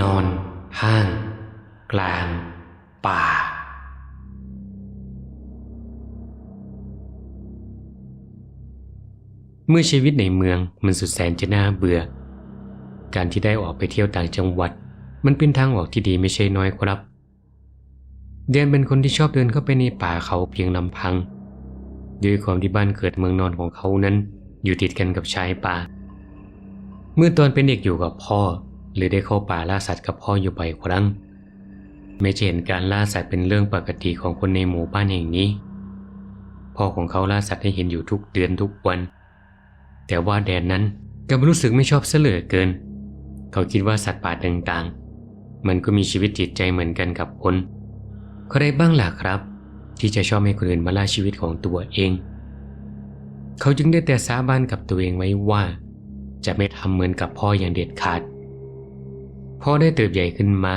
นอน ห้าง กลาง ป่า เมื่อชีวิตในเมืองมันสุดแสนจะน่าเบื่อ การที่ได้ออกไปเที่ยวต่างจังหวัด มันเป็นทางออกที่ดีไม่ใช่น้อยครับ เดียนเป็นคนที่ชอบเดินเข้าไปในป่าเขาเพียงลำพัง ด้วยความที่บ้านเกิดเมืองนอนของเขานั้น อยู่ติดกันกับชายป่า เมื่อตอนเป็นเด็กอยู่กับพ่อ หรือได้เข้าป่าล่าสัตว์กับพ่ออยู่บ่อยครั้ง ไม่เห็นการล่าสัตว์เป็นเรื่องปกติของคนในหมู่บ้านแห่งนี้ พ่อของเขาล่าสัตว์ให้เห็นอยู่ทุกเดือนทุกวัน แต่ว่าแดนนั้นกลับรู้สึกไม่ชอบเสลือเกิน เขาคิดว่าสัตว์ป่าต่างๆ มันก็มีชีวิตจิตใจเหมือนกันกับคนใครบ้างล่ะครับ ที่จะชอบให้คนอื่นมาล่าชีวิตของตัวเอง เขาจึงได้แต่สาบานกับตัวเองไว้ว่า จะไม่ทำเหมือนกับพ่ออย่างเด็ดขาด พ่อได้เติบใหญ่ขึ้นมา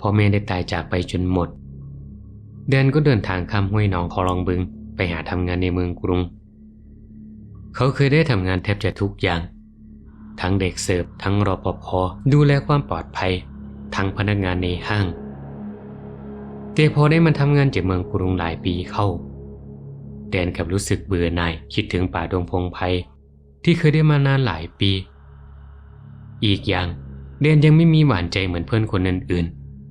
พ่อแม่ได้ตายจากไปจนหมด แดนก็เดินทางข้ามห้วยหนองคอลองบึง ไปหาทำงานในเมืองกรุง เขาเคยได้ทำงานแทบจะทุกอย่าง ทั้งเด็กเสิร์ฟทั้งรอปภดูแลความปลอดภัย ทั้งพนักงานในห้างแต่พอได้มาทำงานจากเมืองกรุงหลายปีเข้า แดนกับรู้สึกเบื่อหน่ายคิดถึงป่าดงพงไพที่เคยได้มานานหลายปี อีกอย่าง แดนยังไม่มีหวานใจเหมือนเพื่อนคนอื่น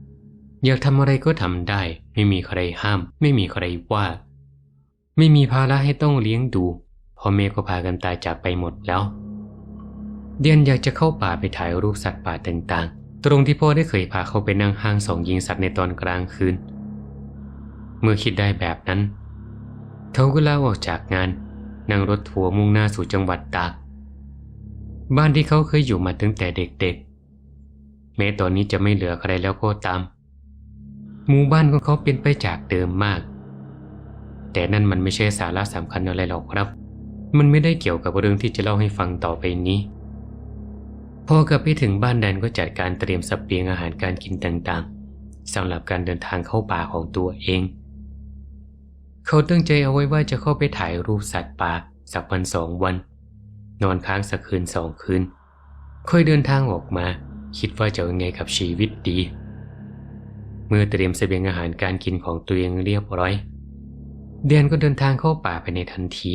ๆ อยากทำอะไรก็ทำได้ ไม่มีใครห้าม ไม่มีใครว่า ไม่มีภาระให้ต้องเลี้ยงดูพ่อแม่ก็พากันตายจากไปหมดแล้ว เดียนอยากจะเข้าป่าไปถ่ายรูปสัตว์ป่าต่างๆ ตรงที่พ่อได้เคยพาเขาไปนั่งห้างสองยิงสัตว์ในตอนกลางคืน เมื่อคิดได้แบบนั้น เขาก็ลาออกจากงาน นั่งรถทัวร์มุ่งหน้าสู่จังหวัดตาก บ้านที่เขาเคยอยู่มาตั้งแต่เด็กๆ แม้ตอนนี้จะไม่เหลือใครแล้วก็ตาม หมู่บ้านของเขาเป็นไปจากเดิมมาก แต่นั่นมันไม่ใช่สาระสำคัญอะไรหรอกครับ มันไม่ได้เกี่ยวกับเรื่องที่จะเล่าให้ฟังต่อไปนี้ พอกลับไปถึงบ้านแดนก็จัดการเตรียมสเสบียงอาหารการกินต่างๆสำหรับการเดินทางเข้าป่าของตัวเอง เขาตั้งใจเอาไว้ว่าจะเข้าไปถ่ายรูปสัตว์ป่าสักวันสองวัน นอนค้างสักคืนสองคืน ค่อยเดินทางออกมา คิดว่าจะยังไงกับชีวิตดี เมื่อเตรียมเสบียงอาหารการกินของตัวเองเรียบร้อย เดียนก็เดินทางเข้าป่าไปในทันที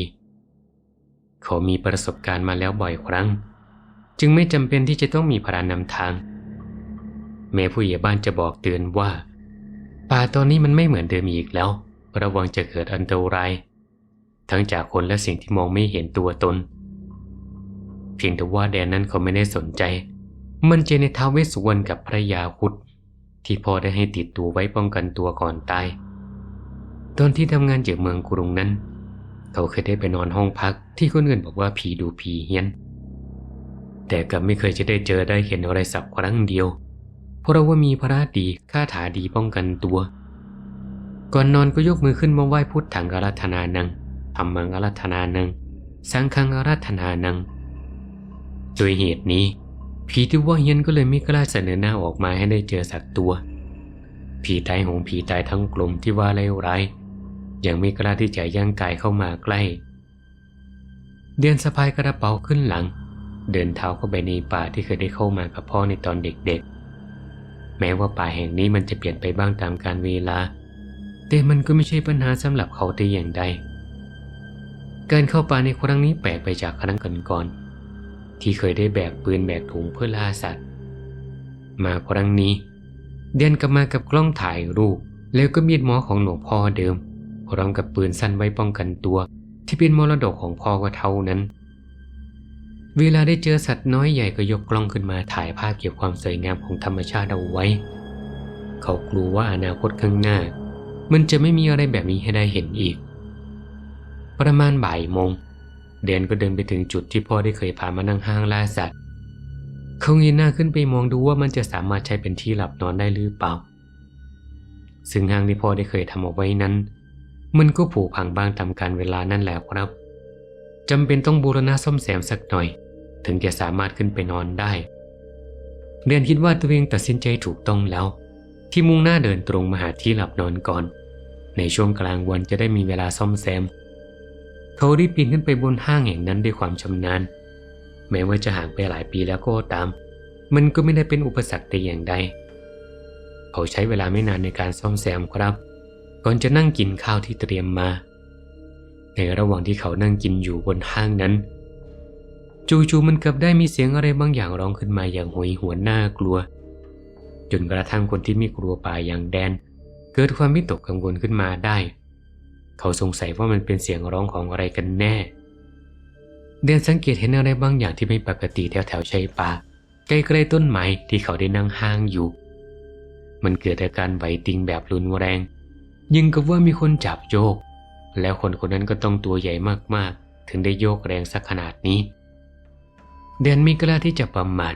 เขามีประสบการณ์มาแล้วบ่อยครั้ง จึงไม่จำเป็นที่จะต้องมีพรานนำทาง แม้ผู้ใหญ่บ้านจะบอกเตือนว่า ป่าตอนนี้มันไม่เหมือนเดิมอีกแล้ว ระวังจะเกิดอันตราย ทั้งจากคนและสิ่งที่มองไม่เห็นตัวตน เพียงแต่ว่าแดนนั้นเขาไม่ได้สนใจ มันเจในท้าเวสสุวรรณกับพระยาคุดที่พ่อได้ให้ติดตัวไว้ป้องกันตัวก่อนตาย ตอนที่ทำงานจากเมืองกรุงนั้น เขาเคยได้ไปนอนห้องพักที่คนอื่นบอกว่าผีดูผีเฮี้ยน แต่กลับไม่เคยจะได้เจอได้เห็นอะไรสักครั้งเดียว เพราะว่ามีพระดีคาถาดีป้องกันตัว ก่อนนอนก็ยกมือขึ้นมาไหว้พุทธังอารัธนานังธรรมังอารัธนานัง สังฆังอารัธนานัง โดยเหตุนี้ ผีที่ว่าเฮียนก็เลยไม่กล้าเสนอหน้าออกมาให้ได้เจอสักตัว ผีตายหงผีตายทั้งกลุ่มที่ว่าเลวร้ายยังไม่กล้าที่จะย่างกายเข้ามาใกล้ เดินสะพายกระเป๋าขึ้นหลัง เดินเท้าเข้าไปในป่าที่เคยได้เข้ามากับพ่อในตอนเด็กๆ แม้ว่าป่าแห่งนี้มันจะเปลี่ยนไปบ้างตามกาลเวลา แต่มันก็ไม่ใช่ปัญหาสำหรับเขาแต่อย่างใดการเข้าป่าในครั้งนี้แปลกไปจากครั้งก่อนๆ ที่เคยได้แบกปืนแบกถุงเพื่อล่าสัตว์ มาครั้งนี้ เดินกลับมากับกล้องถ่ายรูป แล้วก็มีดหมอของหลวงพ่อเดิม พร้อมกับปืนสั้นไว้ป้องกันตัว ที่เป็นมรดกของพ่อก็เท่านั้น เวลาได้เจอสัตว์น้อยใหญ่ก็ยกกล้องขึ้นมาถ่ายภาพเก็บความสวยงามของธรรมชาติเอาไว้ เขากลัวว่าอนาคตข้างหน้า มันจะไม่มีอะไรแบบนี้ให้ได้เห็นอีก ประมาณบ่ายโมง เดนก็เดินไปถึงจุดที่พ่อได้เคยพามานั่งห้างล่าสัตว์ เขาเงยหน้าขึ้นไปมองดูว่ามันจะสามารถใช้เป็นที่หลับนอนได้หรือเปล่า ซึ่งห้างที่พ่อได้เคยทำเอาไว้นั้น มันก็ผุพังบ้างทำการเวลานั่นแหละครับจำเป็นต้องบูรณะซ่อมแซมสักหน่อย ถึงจะสามารถขึ้นไปนอนได้ เดนคิดว่าตัวเองตัดสินใจถูกต้องแล้ว ที่มุ่งหน้าเดินตรงมาหาที่หลับนอนก่อน ในช่วงกลางวันจะได้มีเวลาซ่อมแซม เขารีบปีนขึ้นไปบนห้างแห่งนั้นด้วยความชำนาญ แม้ว่าจะห่างไปหลายปีแล้วก็ตาม มันก็ไม่ได้เป็นอุปสรรคแต่อย่างใด เขาใช้เวลาไม่นานในการซ่อมแซมครับ ก่อนจะนั่งกินข้าวที่เตรียมมา ในระหว่างที่เขานั่งกินอยู่บนห้างนั้น จู่ๆมันเกือบได้มีเสียงอะไรบางอย่างร้องขึ้นมาอย่างโหยหวนน่ากลัว จนกระทั่งคนที่ไม่กลัวป่าอย่างแดน เกิดความวิตกกังวลขึ้นมาได้ เขาสงสัยว่ามันเป็นเสียงร้องของอะไรกันแน่ เดนสังเกตเห็นอะไรบางอย่างที่ไม่ปกติแถวแถวชายป่าใกล้ๆต้นไม้ที่เขาได้นั่งห้างอยู่ มันเกิดอาการไหวติงแบบรุนแรง ยิ่งกับว่ามีคนจับโยก แล้วคนคนนั้นก็ต้องตัวใหญ่มากๆ ถึงได้โยกแรงสักขนาดนี้ เดนไม่กล้าที่จะประมาท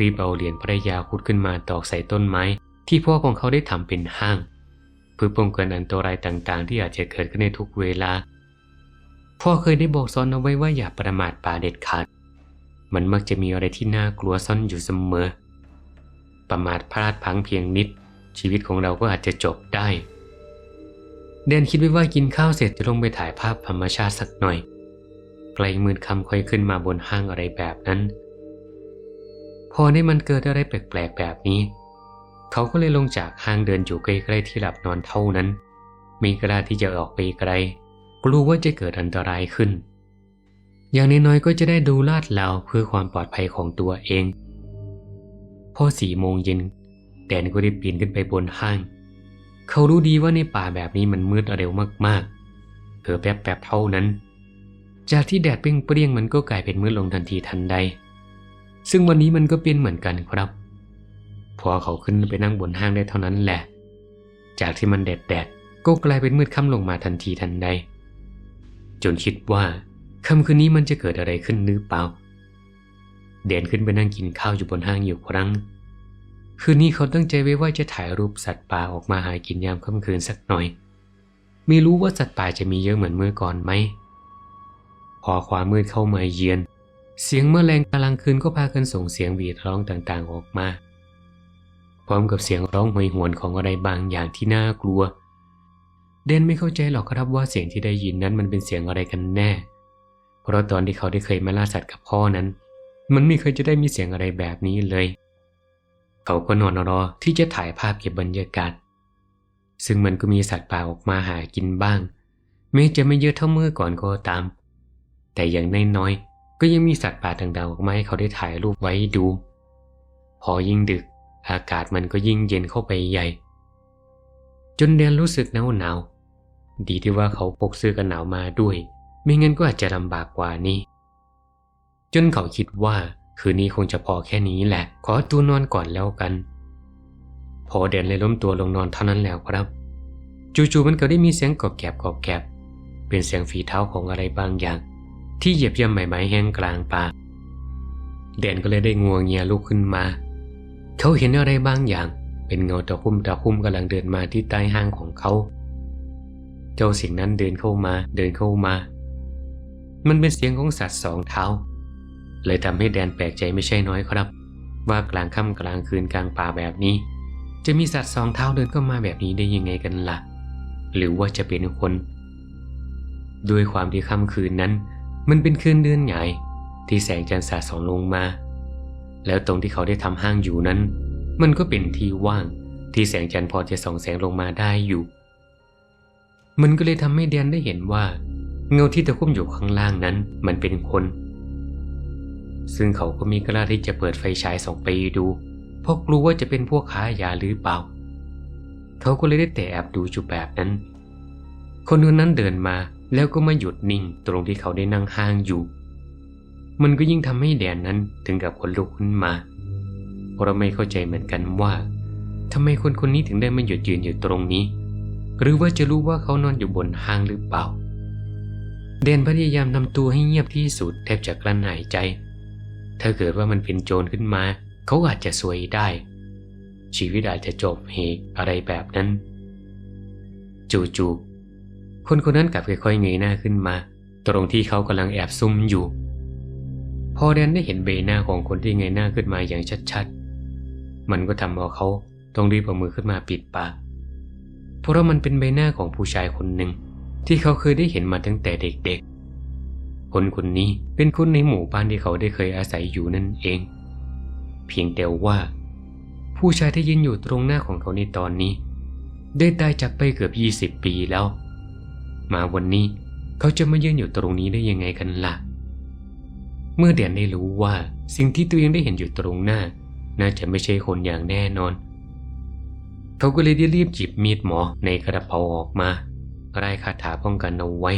รีบเอาเหรียญพระยาคุดขึ้นมาตอกใส่ต้นไม้ ที่พ่อของเขาได้ทำเป็นห้าง เพื่อป้องกันอันตรายต่างๆ ที่อาจจะเกิดขึ้นในทุกเวลา พ่อเคยได้บอกสอนเอาไว้ว่าอย่าประมาทป่าเด็ดขาด มันมักจะมีอะไรที่น่ากลัวซ่อนอยู่เสมอ ประมาทพลาดพังเพียงนิด ชีวิตของเราก็อาจจะจบได้ เดนคิดไว้ว่ากินข้าวเสร็จจะลงไปถ่ายภาพธรรมชาติสักหน่อยไกลหมื่นคำค่อยขึ้นมาบนห้างอะไรแบบนั้น พอได้มันเกิดอะไรแปลกๆแบบนี้ เขาก็เลยลงจากห้างเดินอยู่ใกล้ๆที่หลับนอนเท่านั้น ไมีกล้าที่จะออกไปไกล กลัวว่าจะเกิดอันตรายขึ้น อย่างน้อยๆก็จะได้ดูลาดเหลาเพื่อความปลอดภัยของตัวเอง พอสี่โมงเย็นแดนก็ได้ปีนขึ้นไปบนห้าง เขารู้ดีว่าในป่าแบบนี้มันมืดเร็วมากๆเผลอแป๊บๆเท่านั้น จากที่แดดเปรี้ยงๆมันก็กลายเป็นมืดลงทันทีทันใด ซึ่งวันนี้มันก็เป็นเหมือนกันครับ พอเขาขึ้นไปนั่งบนห้างได้เท่านั้นแหละ จากที่มันแดดแดดก็กลายเป็นมืดค่ำลงมาทันทีทันใด จนคิดว่าค่ำคืนนี้มันจะเกิดอะไรขึ้นหรือเปล่า เดนขึ้นไปนั่งกินข้าวอยู่บนห้างอยู่ครั้ง คืนนี้เขาตั้งใจไว้ว่าจะถ่ายรูปสัตว์ป่าออกมาหากินยามค่ำคืนสักหน่อย ไม่รู้ว่าสัตว์ป่าจะมีเยอะเหมือนเมื่อก่อนไหม พอความมืดเข้ามาเยือน เสียงแมลงกลางคืนก็พากันส่งเสียงหวีดร้องต่างๆออกมา พร้อมกับเสียงร้องหวยหวนของอะไรบางอย่างที่น่ากลัว เดนไม่เข้าใจหรอกครับว่าเสียงที่ได้ยินนั้นมันเป็นเสียงอะไรกันแน่ เพราะตอนที่เขาได้เคยมาล่าสัตว์กับพ่อนั้น มันไม่เคยจะได้มีเสียงอะไรแบบนี้เลย เขาก็นอนรอที่จะถ่ายภาพเก็บบรรยากาศ ซึ่งมันก็มีสัตว์ป่าออกมาหากินบ้าง แม้จะไม่เยอะเท่าเมื่อก่อนก็ตาม แต่อย่างน้อยๆก็ยังมีสัตว์ป่าต่างๆออกมาให้เขาได้ถ่ายรูปไว้ดู พอยิ่งดึก อากาศมันก็ยิ่งเย็นเข้าไปใหญ่ จนเดนรู้สึกหนาวหนาว ดีที่ว่าเขาพกเสื้อกันหนาวมาด้วย ไม่งั้นก็อาจจะลำบากกว่านี้ จนเขาคิดว่าคืนนี้คงจะพอแค่นี้แหละ ขอตัวนอนก่อนแล้วกัน พอเดนเลยล้มตัวลงนอนเท่านั้นแล้วครับ จู่ๆมันก็ได้มีเสียงกรอบแกบกรอบแกบ เป็นเสียงฝีเท้าของอะไรบางอย่าง ที่เหยียบย่ำใบไม้แห้งกลางป่าเดนก็เลยได้งัวงเงียลุกขึ้นมา เขาเห็นอะไรบางอย่าง เป็นเงาตะคุ่มตะคุ่มกำลังเดินมาที่ใต้ห้างของเขา เจ้าสิ่งนั้นเดินเข้ามา เดินเข้ามา มันเป็นเสียงของสัตว์สองเท้า เลยทำให้แดนแปลกใจไม่ใช่น้อยครับ ว่ากลางค่ำกลางคืนกลางป่าแบบนี้ จะมีสัตว์สองเท้าเดินเข้ามาแบบนี้ได้ยังไงกันละ่ะ หรือว่าจะเป็นคนด้วยความที่ค่ำคืนนั้น มันเป็นคืนเดือนใหญ่ที่แสงจันทร์สาดส่องลงมา แล้วตรงที่เขาได้ทำห้างอยู่นั้น มันก็เป็นที่ว่างที่แสงจันทร์พอจะส่องแสงลงมาได้อยู่ มันก็เลยทำให้แดนได้เห็นว่า เงาที่ตะคุ่มอยู่ข้างล่างนั้นมันเป็นคน ซึ่งเขาก็มีกล้าที่จะเปิดไฟฉายส่องไปดู เพราะกลัวว่าจะเป็นพวกค้ายาหรือเปล่า เขาก็เลยได้แต่แอบดูจุแบบนั้น คนคนนั้นเดินมาแล้วก็มาหยุดนิ่งตรงที่เขาได้นั่งห้างอยู่ มันก็ยิ่งทำให้แดนนั้นถึงกับคนลุกขึ้นมา เพราะเราไม่เข้าใจเหมือนกันว่าทำไมคนคนนี้ถึงได้มาหยุดยืนอยู่ตรงนี้ หรือว่าจะรู้ว่าเขานอนอยู่บนห้างหรือเปล่า เดนพยายามทำตัวให้เงียบที่สุดแทบจะกลั้นหายใจ ถ้าเกิดว่ามันเป็นโจรขึ้นมา เขาอาจจะซวยได้ ชีวิตอาจจะจบเหตุอะไรแบบนั้น จู่ๆคนคนนั้นกลับค่อยๆเงยหน้าขึ้นมา ตรงที่เขากำลังแอบซุ่มอยู่ พอแดนได้เห็นใบหน้าของคนที่เงยหน้าขึ้นมาอย่างชัดๆ มันก็ทำเอาเขาต้องรีบเอามือขึ้นมาปิดปาก เพราะมันเป็นใบหน้าของผู้ชายคนหนึ่งที่เขาเคยได้เห็นมาตั้งแต่เด็กๆ คนคนนี้เป็นคนในหมู่บ้านที่เขาได้เคยอาศัยอยู่นั่นเอง เพียงแต่ว่า ผู้ชายที่ยืนอยู่ตรงหน้าของเขาในตอนนี้ ได้ตายจากไปเกือบ 20 ปีแล้ว มาวันนี้เขาจะมายืนอยู่ตรงนี้ได้ยังไงกันล่ะ เมื่อเดียนได้รู้ว่าสิ่งที่ตัวเองได้เห็นอยู่ตรงหน้า น่าจะไม่ใช่คนอย่างแน่นอน เขาก็เลยได้รีบหยิบมีดหมอในกระเป๋าออกมาไล่คาถาป้องกันเอาไว้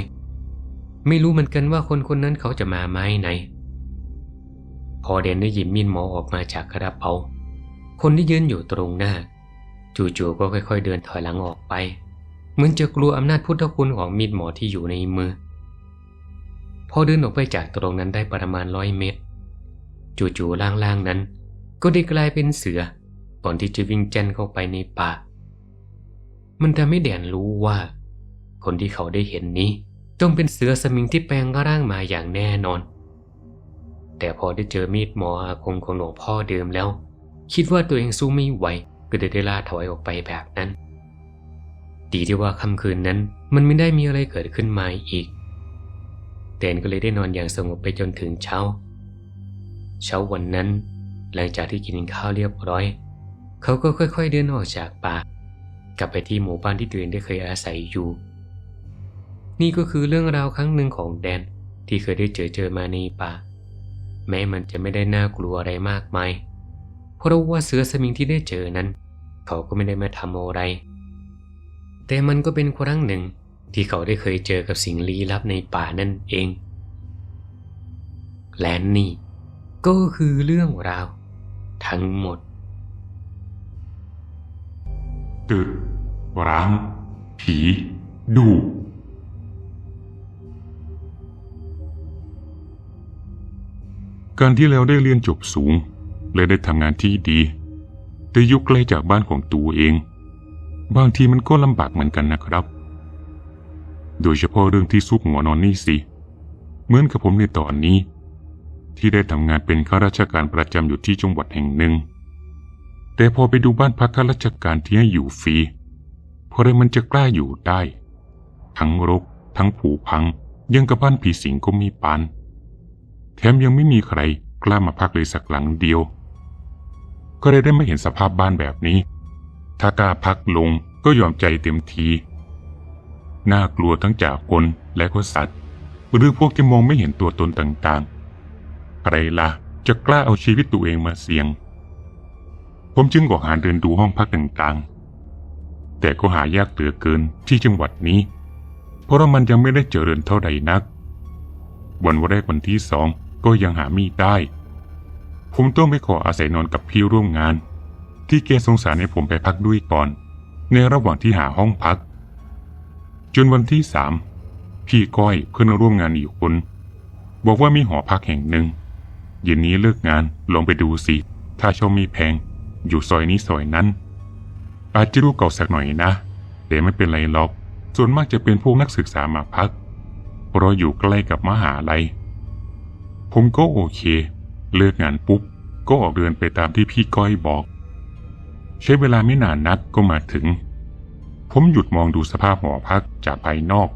ไม่รู้เหมือนกันว่าคนคนนั้นเขาจะมาไม้ไหน พอเดนได้หยิบมีดหมอออกมาจากกระเป๋าคนที่ยืนอยู่ตรงหน้า จู่ๆก็ค่อย ๆ เดินถอยหลังออกไป เหมือนจะกลัวอำนาจพุทธคุณของมีดหมอที่อยู่ในมือ พอเดินออกไปจากตรงนั้นได้ประมาณร้อยเมตร จู่ๆล่างๆนั้น ก็ได้กลายเป็นเสือก่อนที่จะวิ่งแจ้นเข้าไปในป่า มันทำให้แดนรู้ว่า คนที่เขาได้เห็นนี้ต้องเป็นเสือสมิงที่แปลงร่างมาอย่างแน่นอน แต่พอได้เจอมีดหมออาคมของหลวงพ่อเดิมแล้ว คิดว่าตัวเองสู้ไม่ไหวก็เลยได้ล่าถอยออกไปแบบนั้น ดีที่ว่าค่ำคืนนั้นมันไม่ได้มีอะไรเกิดขึ้นมาอีก แดนก็เลยได้นอนอย่างสงบไปจนถึงเช้า เช้าวันนั้น หลังจากที่กินข้าวเรียบร้อย เขาก็ค่อย ๆ เดินออกจากป่ากลับไปที่หมู่บ้านที่ตัวเองได้เคยอาศัยอยู่ นี่ก็คือเรื่องราวครั้งหนึ่งของแดนที่เคยได้เจอเจอมาในป่า แม้มันจะไม่ได้น่ากลัวอะไรมากมาย เพราะว่าเสือสมิงที่ได้เจอนั้น เขาก็ไม่ได้มาทำอะไร แต่มันก็เป็นครั้งหนึ่ง ที่เขาได้เคยเจอกับสิ่งลี้ลับในป่านั่นเอง และนี่ก็คือเรื่องราว ทั้งหมดตึกร้างผีดูการที่เราได้เรียนจบสูง และได้ทำงานที่ดี แต่ยุคไกลจากบ้านของตัวเอง บางทีมันก็ลำบากเหมือนกันนะครับ โดยเฉพาะเรื่องที่ซุกหัวนอนนี่สิ เหมือนกับผมในตอนนี้ ที่ได้ทำงานเป็นข้าราชการประจำอยู่ที่จังหวัดแห่งหนึ่ง แต่พอไปดูบ้านพักข้าราชการที่ให้อยู่ฟรีพอไรมันจะกล้าอยู่ได้ ทั้งรก ทั้งผุพัง ยังกับบ้านผีสิงก็มีปาน แถมยังไม่มีใครกล้ามาพักเลยสักหลังเดียว ก็เลยได้ไม่เห็นสภาพบ้านแบบนี้ ถ้ากล้าพักลงก็ยอมใจเต็มที น่ากลัวทั้งจากคนและก็สัตว์ หรือพวกที่มองไม่เห็นตัวตนต่างๆ ใครล่ะจะกล้าเอาชีวิตตัวเองมาเสี่ยง ผมจึงออกหาเดินดูห้องพักต่างๆ แต่ก็หายากเหลือเกินที่จังหวัดนี้ เพราะมันยังไม่ได้เจริญเท่าใดนักวันแรกวันที่สองก็ยังหามีได้ ผมต้องไปขออาศัยนอนกับพี่ร่วมงาน ที่เกสงสารให้ผมไปพักด้วยก่อน ในระหว่างที่หาห้องพัก จนวันที่สามพี่ก้อยเพื่อนร่วมงานอีกคน บอกว่ามีหอพักแห่งหนึ่งเย็นนี้เลิกงานลองไปดูสิ ถ้าชมมีแพง อยู่ซอยนี้ซอยนั้น อาจจะรู้เก่าสักหน่อยนะแต่ไม่เป็นไรหรอก ส่วนมากจะเป็นพวกนักศึกษามาพัก เพราะอยู่ใกล้กับมหาลัย ผมก็โอเค เลิกงานปุ๊บ ก็ออกเดินไปตามที่พี่ก้อยบอก ใช้เวลาไม่นานนักก็มาถึง ผมหยุดมองดูสภาพหอพักจากภายนอก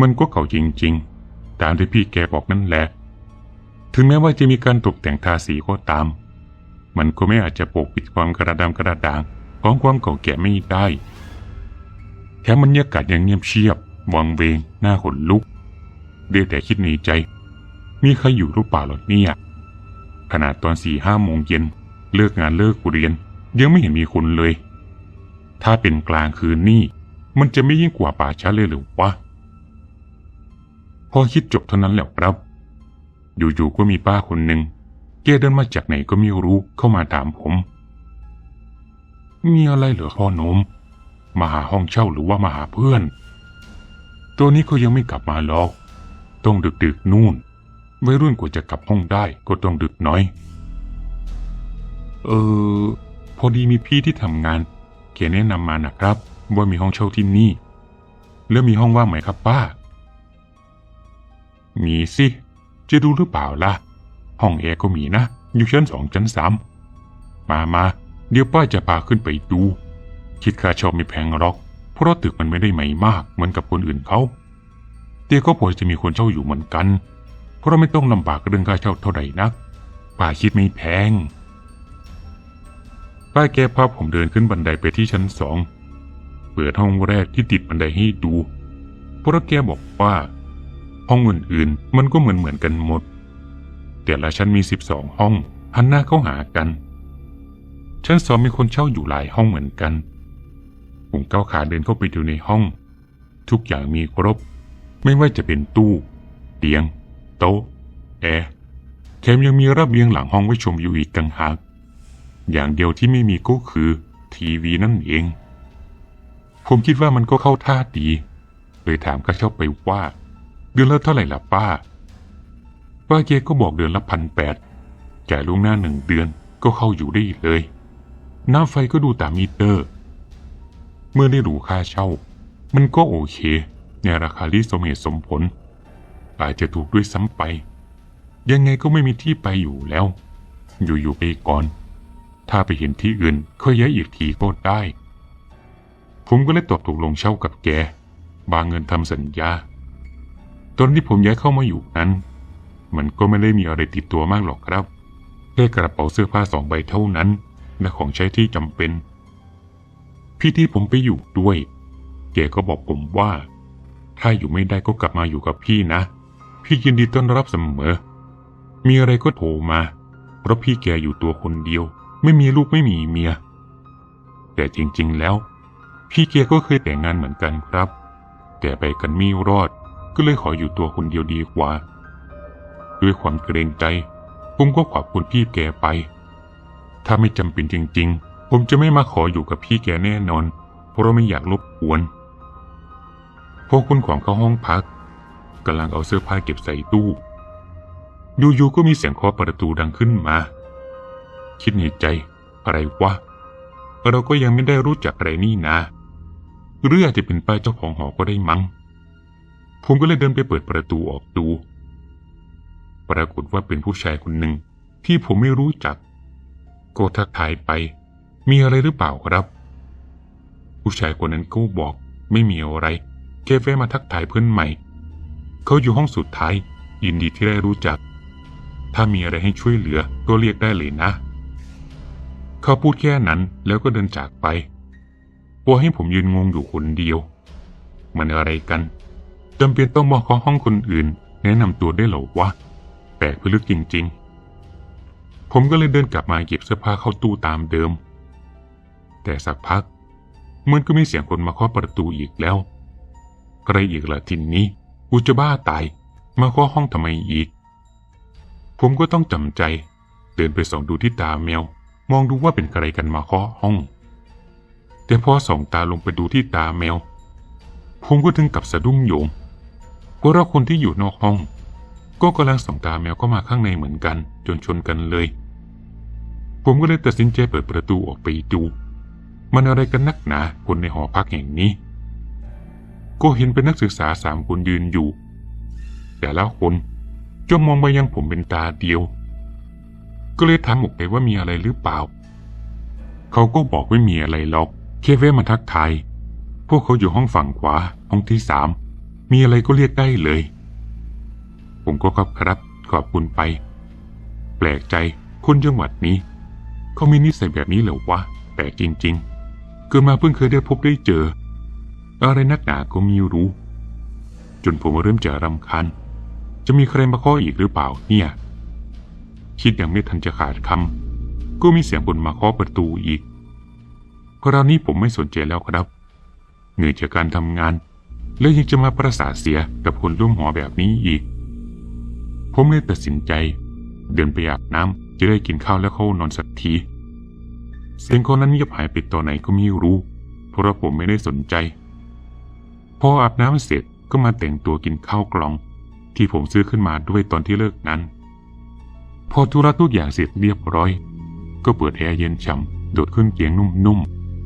มันก็เก่าจริงๆ ตามที่พี่แกบอกนั่นแหละ ถึงแม้ว่าจะมีการตกแต่งทาสีก็ตาม มันก็ไม่อาจจะปกปิดความกระดำกระด่างของความเก่าแก่ไม่ได้แถมบรรยากาศยังเงียบเชียบวังเวงหน้าขนลุกเดียแต่คิดในใจ มีใครอยู่หรือเปล่าหรอเนี่ย ขนาดตอนสี่ห้าโมงเย็น เลิกงานเลิกเรียน ยังไม่เห็นมีคนเลย ถ้าเป็นกลางคืนนี่ มันจะไม่ยิ่งกว่าป่าช้าเลยหรือวะ พอคิดจบเท่านั้นแหละครับ อยู่ๆก็มีป้าคนหนึ่งแกเดินมาจากไหนก็ไม่รู้เข้ามาถามผม มีอะไรเหรอพ่อหนมมาหาห้องเช่าหรือว่ามาหาเพื่อน ตัวนี้เขายังไม่กลับมาหรอก ต้องดึกๆนู่นวัยรุ่นกว่าจะกลับห้องได้ก็ต้องดึกน้อย เออ พอดีมีพี่ที่ทำงาน แกแนะนำมานะครับ ว่ามีห้องเช่าที่นี่ แล้วมีห้องว่างไหมครับป้า มีสิ จะดูหรือเปล่าล่ะ ห้องแอร์ก็มีนะ อยู่ชั้นสองชั้นสามมามา เดี๋ยวป้าจะพาขึ้นไปดู คิดค่าเช่าไม่แพงหรอก เพราะตึกมันไม่ได้ใหม่มากเหมือนกับคนอื่นเขาแต่ก็พอจะมีคนเช่าอยู่เหมือนกัน เพราะไม่ต้องลำบากเรื่องค่าเช่าเท่าไหร่นัก ป้าคิดไม่แพง ป้าแกพาผมเดินขึ้นบันไดไปที่ชั้นสอง เปิดห้องแรกที่ติดบันไดให้ดู เพราะแกบอกว่า ห้องอื่นๆ มันก็เหมือนเหมือนๆกันหมด แต่ละชั้นมีสิบสองห้องหันหน้าเข้าหากัน ชั้นสองมีคนเช่าอยู่หลายห้องเหมือนกัน ผมก้าวขาเดินเข้าไปดูในห้อง ทุกอย่างมีครบ ไม่ว่าจะเป็นตู้ เตียง โต๊ะ แอร์แถมยังมีระเบียงหลังห้องไว้ชมอยู่อีกต่างหาก อย่างเดียวที่ไม่มีก็คือทีวีนั่นเอง ผมคิดว่ามันก็เข้าท่าดี เลยถามก็เช่าไปว่า เดือนละเท่าไหร่ล่ะป้า ป้าเกก็บอกเดือนละพันแปดจ่ายล่วงหน้าหนึ่งเดือนก็เข้าอยู่ได้เลย น้ำไฟก็ดูตามมิเตอร์ เมื่อได้รู้ค่าเช่า มันก็โอเค ในราคาที่สมเหตุสมผล อาจจะถูกด้วยซ้ำไป ยังไงก็ไม่มีที่ไปอยู่แล้ว อยู่ๆไปก่อน ถ้าไปเห็นที่อื่นค่อยย้ายอีกทีก็ได้ ผมก็เลยตอบตกลงเช่ากับแก บางเงินทำสัญญา ตอนที่ผมย้ายเข้ามาอยู่นั้น มันก็ไม่ได้มีอะไรติดตัวมากหรอกครับ แค่กระเป๋าเสื้อผ้าสองใบเท่านั้น และของใช้ที่จำเป็น พี่ที่ผมไปอยู่ด้วย แกก็บอกผมว่า ถ้าอยู่ไม่ได้ก็กลับมาอยู่กับพี่นะ พี่ยินดีต้อนรับเสมอ มีอะไรก็โทรมา เพราะพี่แกอยู่ตัวคนเดียว ไม่มีลูกไม่มีเมีย แต่จริงๆแล้ว พี่แกก็เคยแต่งงานเหมือนกันครับ แต่ไปกันไม่รอดก็เลยขออยู่ตัวคนเดียวดีกว่า ด้วยความเกรงใจ ผมก็ขอบคุณพี่แกไป ถ้าไม่จำเป็นจริง ๆ ผมจะไม่มาขออยู่กับพี่แกแน่นอน เพราะไม่อยากรบกวนพอคุณของเข้าห้องพักกำลังเอาเสื้อผ้าเก็บใส่ตู้ อยู่ๆก็มีเสียงเคาะประตูดังขึ้นมา คิดในใจ อะไรวะ เราก็ยังไม่ได้รู้จักอะไรนี่นะ หรืออาจจะเป็นป้าเจ้าของหอก็ได้มั้ง ผมก็เลยเดินไปเปิดประตูออกดู ปรากฏว่าเป็นผู้ชายคนหนึ่งที่ผมไม่รู้จัก ก็ทักทายไป มีอะไรหรือเปล่าครับ ผู้ชายคนนั้นก็บอกไม่มีอะไรแค่แวะมาทักทายเพื่อนใหม่ เขาอยู่ห้องสุดท้ายยินดีที่ได้รู้จัก ถ้ามีอะไรให้ช่วยเหลือก็เรียกได้เลยนะ เขาพูดแค่นั้นแล้วก็เดินจากไปพอให้ผมยืนงงอยู่คนเดียว มันอะไรกันจำเป็นต้องมาเคาะห้องคนอื่น แนะนำตัวได้หรอวะแปลกพลึกจริง ๆ ผมก็เลยเดินกลับมาเก็บเสื้อผ้าเข้าตู้ตามเดิม แต่สักพักเหมันก็มีเสียงคนมาเคาะประตูอีกแล้ว ใครอีกล่ะทีนี้กูจะบ้าตาย มาเคาะห้องทำไมอีก ผมก็ต้องจำใจ เดินไปส่องดูที่ตาแมว มองดูว่าเป็นใครกันมาเคาะห้อง แต่พอส่องตาลงไปดูที่ตาแมว ผมก็ถึงกับสะดุ้งโยงเพราะคนที่อยู่นอกห้อง ก็กำลังส่องตาแมวเข้ามาข้างในเหมือนกัน จนชนกันเลย ผมก็เลยตัดสินใจเปิดประตูออกไปดู มันอะไรกันนักหนาคนในหอพักแห่งนี้ ก็เห็นเป็นนักศึกษาสามคนยืนอยู่ แต่ละคนจ้องมองไปยังผมเป็นตาเดียว ก็เลยถามออกไปว่ามีอะไรหรือเปล่า เขาก็บอกไม่มีอะไรหรอกแค่แวะมาทักทายพวกเขาอยู่ห้องฝั่งขวา ห้องที่สาม มีอะไรก็เรียกได้เลย ผมก็ครับครับขอบคุณไป แปลกใจคนจังหวัดนี้ เขามีนิสัยแบบนี้เหรอวะแปลกจริงๆ เกิดมาเพิ่งเคยได้พบได้เจอ อะไรนักหนาก็มีรู้ จนผมเริ่มจะรำคาญจะมีใครมาข้ออีกหรือเปล่าเนี่ย คิดอยังไม่ทันจะขาดคำก็มีเสียงบนมาเคาะประตูอีกคราวนี้ผมไม่สนใจแล้วครับ เหนื่อยจากการทำงาน แล้วยังจะมาประสาเสียกับคนร่วมหอแบบนี้อีก ผมเลยตัดสินใจ เดินไปอาบน้ำจะได้กินข้าวแล้วเข้านอนสักที เสียงคนนั้นเงียบหายไปตอนไหนก็ไม่รู้ เพราะผมไม่ได้สนใจ พออาบน้ำเสร็จก็มาแต่งตัวกินข้าวกล่อง ที่ผมซื้อขึ้นมาด้วยตอนที่เลิกนั้น พอธุระทุกอย่างเสร็จเรียบร้อย ก็เปิดแอร์เย็นฉ่ำโดดขึ้นเตียงนุ่ม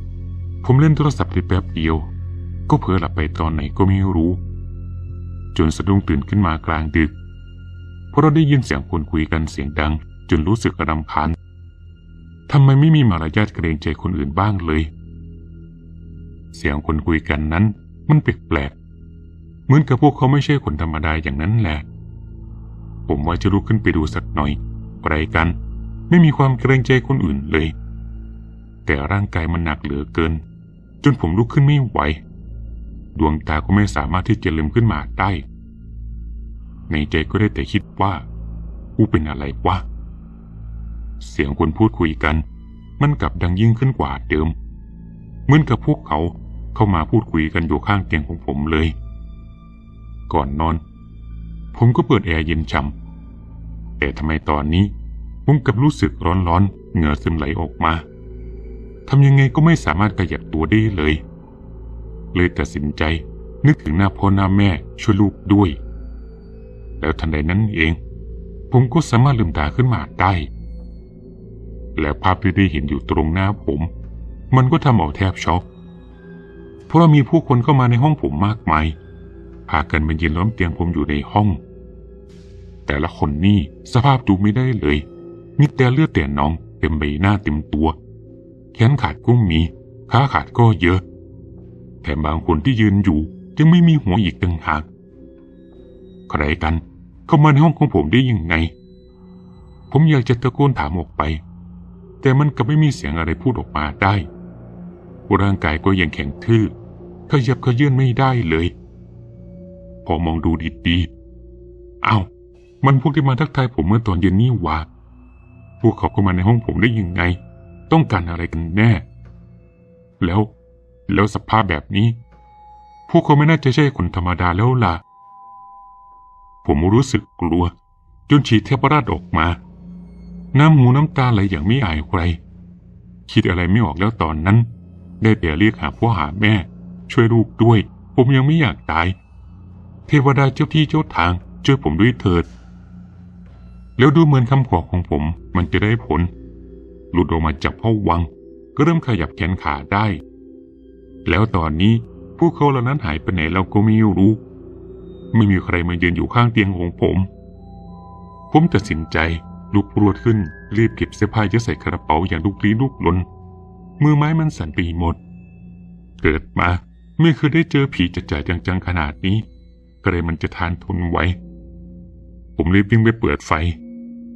ๆ ผมเล่นโทรศัพท์ได้แป๊บเดียว ก็เผลอหลับไปตอนไหนก็ไม่รู้ จนสะดุ้งตื่นขึ้นมากลางดึก เพราะเราได้ยินเสียงคนคุยกันเสียงดัง จนรู้สึกรำคาญทำไมไม่มีมารยาทเกรงใจคนอื่นบ้างเลย เสียงคนคุยกันนั้นมันแปลกๆเหมือนกับพวกเขาไม่ใช่คนธรรมดาอย่างนั้นแหละ ผมว่าจะลุกขึ้นไปดูสักหน่อย อะไรกัน ไม่มีความเกรงใจคนอื่นเลย แต่ร่างกายมันหนักเหลือเกิน จนผมลุกขึ้นไม่ไหว ดวงตาก็ไม่สามารถที่จะลืมขึ้นมาได้ ในใจก็ได้แต่คิดว่ากูเป็นอะไรวะ เสียงคนพูดคุยกัน มันกลับดังยิ่งขึ้นกว่าเดิม เหมือนกับพวกเขาเข้ามาพูดคุยกันอยู่ข้างเตียงของผมเลย ก่อนนอน ผมก็เปิดแอร์เย็นช่ำ แต่ทำไมตอนนี้ผมกับรู้สึกร้อนๆ เหงื่อซึมไหลออกมาทำยังไงก็ไม่สามารถขยับตัวได้เลย เลยตัดสินใจนึกถึงหน้าพ่อหน้าแม่ช่วยลูกด้วย แล้วทันใดนั้นเอง ผมก็สามารถลืมตาขึ้นมาได้ และภาพที่ได้เห็นอยู่ตรงหน้าผม มันก็ทำเอาแทบช็อกเพราะมีผู้คนเข้ามาในห้องผมมากมายพากันมายืนล้อมเตียงผมอยู่ในห้อง แต่ละคนนี่สภาพดูไม่ได้เลย มีแต่เลือดแต่หนองเต็มใบหน้าเต็มตัว แขนขาดก็มี ขาขาดก็เยอะ แถมบางคนที่ยืนอยู่ยังไม่มีหัวอีกต่างหาก ใครกัน เข้ามาในห้องของผมได้ยังไง ผมอยากจะตะโกนถามออกไป แต่มันก็ไม่มีเสียงอะไรพูดออกมาได้ ร่างกายก็ยังแข็งทื่อขยับขยื่นไม่ได้เลย พอมองดูดีๆอ้าว มันพวกที่มาทักทายผมเมื่อตอนเย็นนี่ว่าพวกเขาเข้ามาในห้องผมได้ยังไง ต้องการอะไรกันแน่ แล้ว แล้วสภาพแบบนี้ พวกเขาไม่น่าจะใช่คนธรรมดาแล้วล่ะ ผมรู้สึกกลัว จนฉีดเทพราชออกมา น้ำหูน้ำตาไหลอย่างไม่อายใคร คิดอะไรไม่ออกแล้วตอนนั้น ได้แต่เรียกหาพ่อหาแม่ ช่วยลูกด้วย ผมยังไม่อยากตาย เทวดาเจ้าที่เจ้าทางช่วยผมด้วยเถิด แล้วดูเหมือนคำขอของผมมันจะได้ผล หลุดออกมาจากห้อวัง ก็เริ่มขยับแขนขาได้ แล้วตอนนี้พวกเขาเหล่านั้นหายไปไหนเราก็ไม่รู้ ไม่มีใครมายืนอยู่ข้างเตียงของผม ผมตัดสินใจลุกพรวดขึ้น รีบเก็บเสื้อผ้ายัดใส่กระเป๋าอย่างลุกลี้ลุกลน มือไม้มันสั่นไปหมด เกิดมาไม่เคยได้เจอผีจัดจ่ายจังๆขนาดนี้ก็เลยมันจะทานทนไหวผมรีบวิ่งไปเปิดไฟ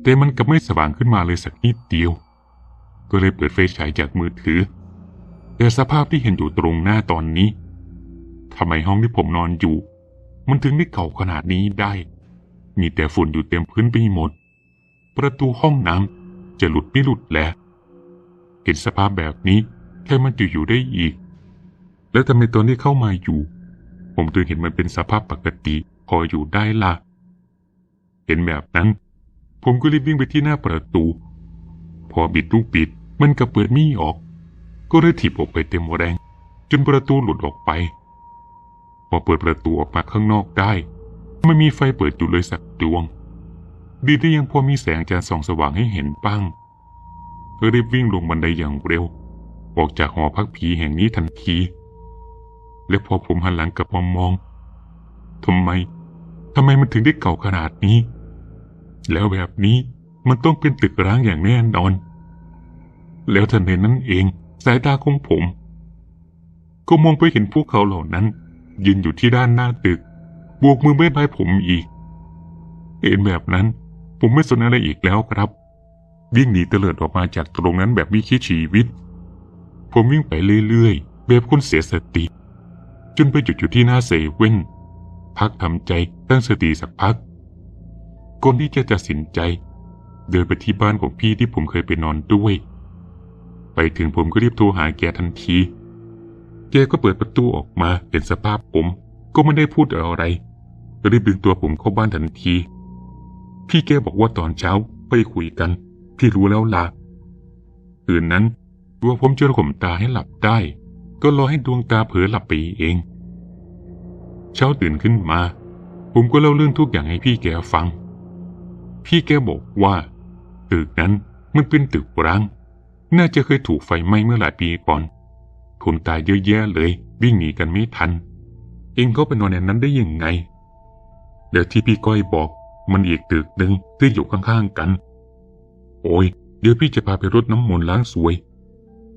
แต่มันกลับไม่สว่างขึ้นมาเลยสักนิดเดียว ก็เลยเปิดไฟฉายจากมือถือ แต่สภาพที่เห็นอยู่ตรงหน้าตอนนี้ทำไมห้องที่ผมนอนอยู่ มันถึงได้เก่าขนาดนี้ได้ มีแต่ฝุ่นอยู่เต็มพื้นไปหมด ประตูห้องน้ำจะหลุดไม่หลุดแล้วเห็นสภาพแบบนี้แค่มันจะอยู่ได้อีก แล้วทำไมตอนที่เข้ามาอยู่ ผมถึงเห็นมันเป็นสภาพปกติพออยู่ได้ล่ะ เห็นแบบนั้น ผมก็รีบวิ่งไปที่หน้าประตู พอบิดลูกปิดมันก็เปิดไม่ออก ก็เลยถีบออกไปเต็มแรง จนประตูหลุดออกไป พอเปิดประตูออกมาข้างนอกได้ ไม่มีไฟเปิดอยู่เลยสักดวง ดีที่ยังพอมีแสงจันทร์ส่องสว่างให้เห็นบ้างก็รีบวิ่งลงบันไดอย่างเร็ว ออกจากหอพักผีแห่งนี้ทันที และพอผมหันหลังกลับมามองทำไมทำไมมันถึงได้เก่าขนาดนี้ แล้วแบบนี้มันต้องเป็นตึกร้างอย่างแน่นอน แล้วทันใดนั้นเองสายตาของผม ก็มองไปเห็นพวกเขาเหล่านั้น ยืนอยู่ที่ด้านหน้าตึกบวกมือเบ้นใบผมอีก เห็นแบบนั้น ผมไม่สนอะไรอีกแล้วครับ วิ่งหนีเตลิดออกมาจากตรงนั้นแบบไม่คิดชีวิต ผมวิ่งไปเรื่อยๆ แบบคนเสียสติ จนไปจุดอยู่ที่หน้าเซเว่นพักทำใจตั้งสติสักพัก ก่อนที่จะตัดสินใจ เดินไปที่บ้านของพี่ที่ผมเคยไปนอนด้วย ไปถึงผมก็รีบโทรหาแกทันที แกก็เปิดประตูออกมาเห็นสภาพผม ก็ไม่ได้พูดอะไรก็รีบดึงตัวผมเข้าบ้านทันที พี่แกบอกว่าตอนเช้าไปคุยกัน พี่รู้แล้วล่ะคืนนั้นตัวผมจะข่มตาให้หลับได้ ก็รอให้ดวงตาเผลอหลับไปเอง เช้าตื่นขึ้นมา ผมก็เล่าเรื่องทุกอย่างให้พี่แกฟัง พี่แกบอกว่าตึกนั้นมันเป็นตึกร้าง น่าจะเคยถูกไฟไหม้เมื่อหลายปีก่อน คนตายเยอะแยะเลย วิ่งหนีกันไม่ทัน เองก็ไปนอนในนั้นได้ยังไง เดี๋ยวที่พี่ก้อยบอกมันอีกตึกหนึ่งที่อยู่ข้างๆกัน โอ้ยเดี๋ยวพี่จะพาไปรดน้ำมนต์ล้างสวย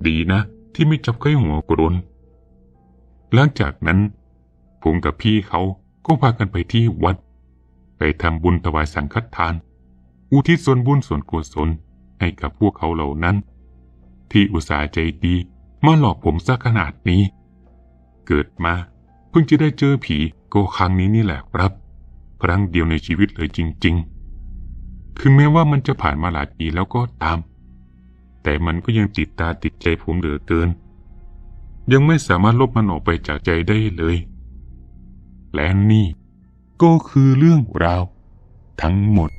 ดีนะ ที่ไม่จับไข้หัวกรนหลังจากนั้น ผมกับพี่เขาก็พากันไปที่วัด ไปทำบุญถวายสังฆทาน อุทิศส่วนบุญส่วนกุศลให้กับพวกเขาเหล่านั้น ที่อุตส่าห์ใจดีมาหลอกผมซะขนาดนี้ เกิดมาเพิ่งจะได้เจอผีก็ครั้งนี้นี่แหละครับครั้งเดียวในชีวิตเลยจริง ๆ ถึงแม้ว่ามันจะผ่านมาหลายปีแล้วก็ตาม แต่มันก็ยังติดตาติดใจผมเหลือเกิน ยังไม่สามารถลบมันออกไปจากใจได้เลย และนี่ก็คือเรื่องราวทั้งหมด